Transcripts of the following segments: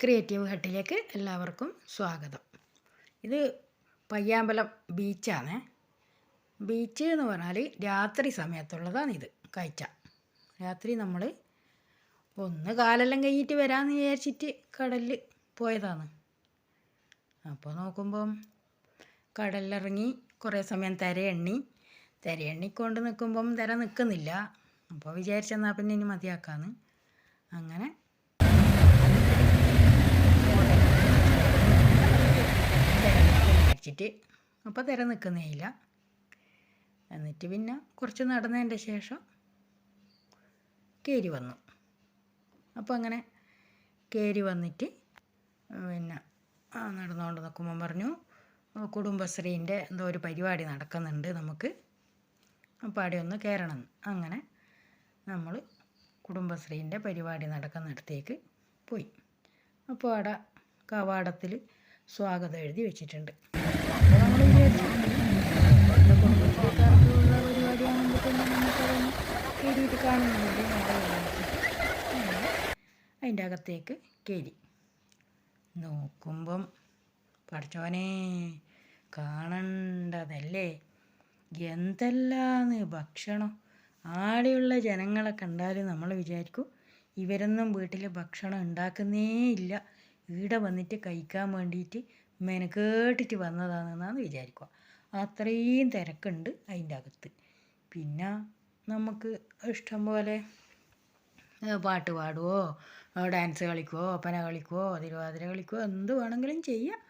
Creative ഹട്ടിലേക്ക് എല്ലാവർക്കും സ്വാഗതം. ഇത് പയ്യാമ്പലം ബീച്ചാണ്. ബീച്ച് എന്ന് പറഞ്ഞാൽ രാത്രി സമയത്തുള്ളതാണ് ഇത് കാഴ്ച. രാത്രി നമ്മൾ ഒന്ന് കാലെല്ലാം കഴിഞ്ഞിട്ട് വരാമെന്ന് വിചാരിച്ചിട്ട് കടലിൽ പോയതാണ്. അപ്പോൾ നോക്കുമ്പം കടലിലിറങ്ങി കുറേ സമയം തിരയെണ്ണി തിരയെണ്ണിക്കൊണ്ട് നിൽക്കുമ്പം തിര നിൽക്കുന്നില്ല അപ്പോൾ വിചാരിച്ചെന്നാൽ പിന്നെ ഇനി മതിയാക്കാന്ന്. അങ്ങനെ വിചാരിച്ചിട്ട് അപ്പോൾ തിര നിൽക്കുന്നേയില്ല എന്നിട്ട് പിന്നെ കുറച്ച് നടന്നതിന്റെ ശേഷം കയറി വന്നു. അപ്പോൾ അങ്ങനെ കയറി വന്നിട്ട് പിന്നെ നടന്നുകൊണ്ട് നിൽക്കുമ്പം പറഞ്ഞു കുടുംബശ്രീന്റെ എന്തോ ഒരു പരിപാടി നടക്കുന്നുണ്ട് നമുക്ക്. അപ്പോൾ അവിടെ ഒന്ന് കയറണം അങ്ങനെ നമ്മൾ കുടുംബശ്രീന്റെ പരിപാടി നടക്കുന്നിടത്തേക്ക് പോയി. അപ്പോൾ അവിടെ കവാടത്തിൽ സ്വാഗതം എഴുതി വെച്ചിട്ടുണ്ട്. അതിന്റെ അകത്തേക്ക് കയറി. നോക്കുമ്പം പഠിച്ചവനെ കാണണ്ടതല്ലേ? എന്തെല്ലാന്ന് ഭക്ഷണം? ആടെയുള്ള ജനങ്ങളെ കണ്ടാൽ നമ്മൾ വിചാരിക്കും ഇവരൊന്നും വീട്ടിൽ ഭക്ഷണം ഉണ്ടാക്കുന്നേ ഇല്ല. ഈടെ വന്നിട്ട് കഴിക്കാൻ വേണ്ടിയിട്ട് മെനക്കേട്ടിട്ട് വന്നതാണെന്നാണ് വിചാരിക്കുക. അത്രയും തിരക്കുണ്ട് അതിന്റെ അകത്ത്. പിന്നെ നമുക്ക് ഇഷ്ടം പോലെ പാട്ട് പാടുവോ ഡാൻസ് കളിക്കുവോ ഒപ്പന കളിക്കുവോ തിരുവാതിര കളിക്കുവോ എന്ത് വേണമെങ്കിലും ചെയ്യാം.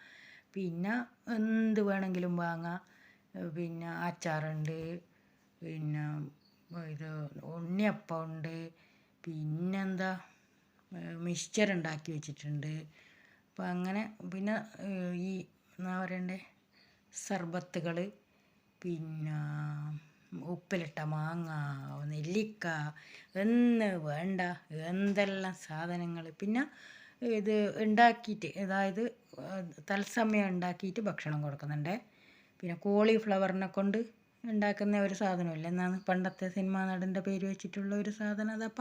പിന്നെ എന്ത് വേണമെങ്കിലും വാങ്ങാം. പിന്നെ അച്ചാറുണ്ട് പിന്നെ ഇത് ഉണ്ണിയപ്പം ഉണ്ട് പിന്നെന്താ? മിക്സ്ചർ ഉണ്ടാക്കി വെച്ചിട്ടുണ്ട്. അപ്പം അങ്ങനെ പിന്നെ ഈ എന്നാ പറയണ്ടേ? സർബത്തുകൾ പിന്നെ ഉപ്പിലിട്ട മാങ്ങ നെല്ലിക്ക എന്ന് വേണ്ട എന്തെല്ലാം സാധനങ്ങൾ പിന്നെ ഇത് ഉണ്ടാക്കിയിട്ട് അതായത് തത്സമയം ഉണ്ടാക്കിയിട്ട് ഭക്ഷണം കൊടുക്കുന്നുണ്ട്. പിന്നെ കോളിഫ്ലവറിനെ കൊണ്ട് ഉണ്ടാക്കുന്ന ഒരു സാധനമില്ല. എന്നാണ് പണ്ടത്തെ സിനിമാ നടന്റെ പേര് വെച്ചിട്ടുള്ള ഒരു സാധനം. അതപ്പ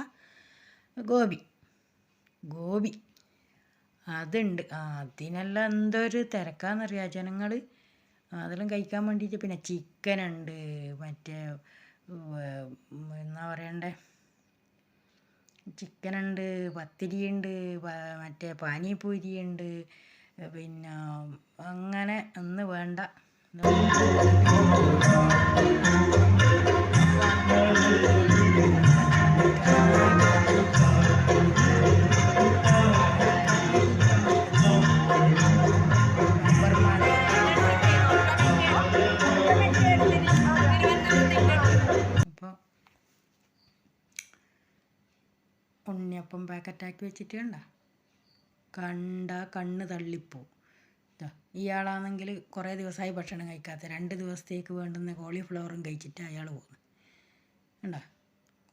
ഗോബി. ഗോബി അതുണ്ട്. അതിനെല്ലാം എന്തൊരു തിരക്കാന്നറിയാം ജനങ്ങൾ അതെല്ലാം കഴിക്കാൻ വേണ്ടിയിട്ട് പിന്നെ ചിക്കൻ ഉണ്ട് മറ്റേ എന്നാ പറയണ്ടേ? ചിക്കൻ ഉണ്ട് പത്തിരി ഉണ്ട് മറ്റേ പാനിപൂരി ഉണ്ട് പിന്നെ അങ്ങനെ ഒന്ന് വേണ്ട. അപ്പോൾ പാക്കറ്റാക്കി വെച്ചിട്ട് കണ്ട? കണ്ട കണ്ണ് തള്ളിപ്പോവും ഇയാളാണെങ്കിൽ കുറേ ദിവസമായി ഭക്ഷണം കഴിക്കാത്ത രണ്ട് ദിവസത്തേക്ക് വേണ്ടുന്ന കോളിഫ്ലവറും കഴിച്ചിട്ട് അയാൾ പോകുന്നു കണ്ട?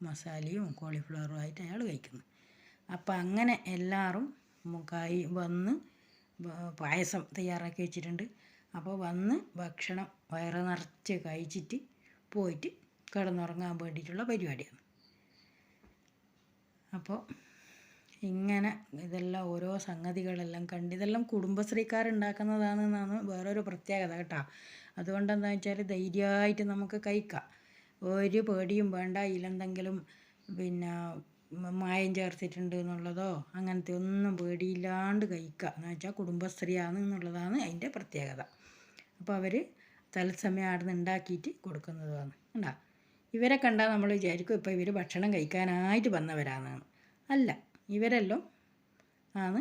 മസാലയും കോളിഫ്ലവറും ആയിട്ട് അയാൾ കഴിക്കുന്നു. അപ്പം അങ്ങനെ എല്ലാവരും കൈ വന്ന് പായസം തയ്യാറാക്കി വെച്ചിട്ടുണ്ട്. അപ്പോൾ വന്ന് ഭക്ഷണം വയറ് നിറച്ച് കഴിച്ചിട്ട് പോയിട്ട് കിടന്നുറങ്ങാൻ വേണ്ടിയിട്ടുള്ള പരിപാടിയാണ്. അപ്പോൾ ഇങ്ങനെ ഇതെല്ലാം ഓരോ സംഗതികളെല്ലാം കണ്ട് ഇതെല്ലാം കുടുംബശ്രീക്കാരുണ്ടാക്കുന്നതാണെന്നാണ് വേറൊരു പ്രത്യേകത കേട്ടോ. അതുകൊണ്ട് എന്താണെന്ന് വെച്ചാൽ ധൈര്യമായിട്ട് നമുക്ക് കഴിക്കാം. ഒരു പേടിയും വേണ്ട. ഇതിലെന്തെങ്കിലും പിന്നെ മായം ചേർത്തിട്ടുണ്ട് എന്നുള്ളതോ അങ്ങനത്തെ ഒന്നും പേടിയില്ലാണ്ട് കഴിക്കുക. എന്ന് വെച്ചാൽ കുടുംബശ്രീയാണ് എന്നുള്ളതാണ് അതിന്റെ പ്രത്യേകത. അപ്പോൾ അവർ തത്സമയം അവിടെ നിന്ന് ഉണ്ടാക്കിയിട്ട് കൊടുക്കുന്നതാണ് കണ്ടാ. ഇവരെ കണ്ടാൽ നമ്മൾ വിചാരിക്കും ഇപ്പോൾ ഇവർ ഭക്ഷണം കഴിക്കാനായിട്ട് വന്നവരാണെന്ന്. അല്ല. ഇവരെല്ലാം ആണ്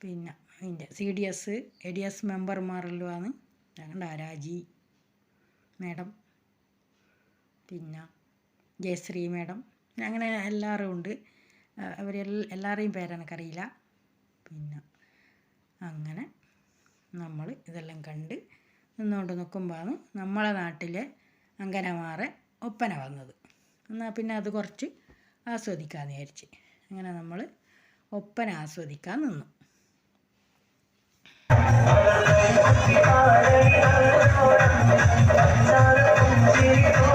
പിന്നെ അതിന്റെ C D S A D S മെമ്പർമാരെല്ലാം ആണ്. ഞങ്ങളുടെ രാജി മേഡം പിന്നെ ജയശ്രീ മേഡം അങ്ങനെ എല്ലാവരും ഉണ്ട്. അവർ എല്ലാവരെയും പേരെനിക്കറിയില്ല പിന്നെ അങ്ങനെ നമ്മൾ ഇതെല്ലാം കണ്ട് നിന്നുകൊണ്ട് നിൽക്കുമ്പോഴാണ് നമ്മളെ നാട്ടിലെ അങ്കനമാറെ ഒപ്പന വന്നത്. എന്നാൽ പിന്നെ അത് കുറച്ച് ആസ്വദിക്കാമെന്ന് വിചാരിച്ച്. അങ്ങനെ നമ്മൾ ഒപ്പന ആസ്വദിക്കാൻ നിന്നു Thank you.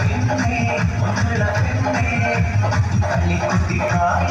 பெண்ணே பெண்ணே பெண்ணே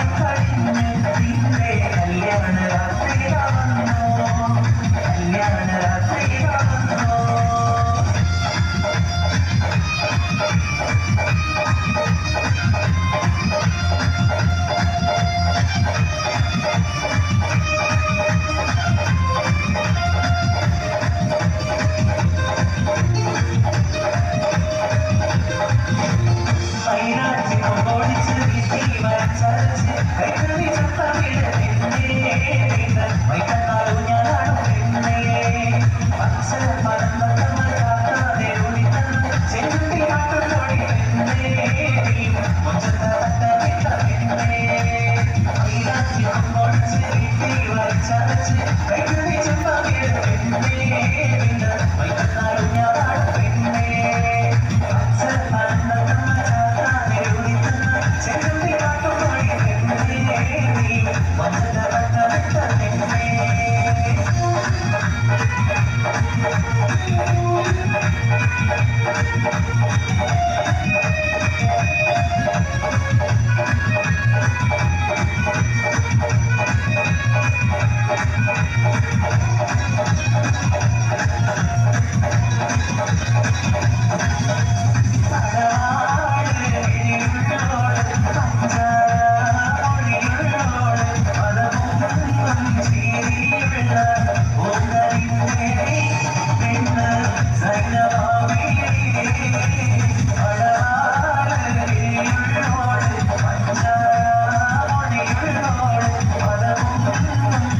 在一起每个你曾么的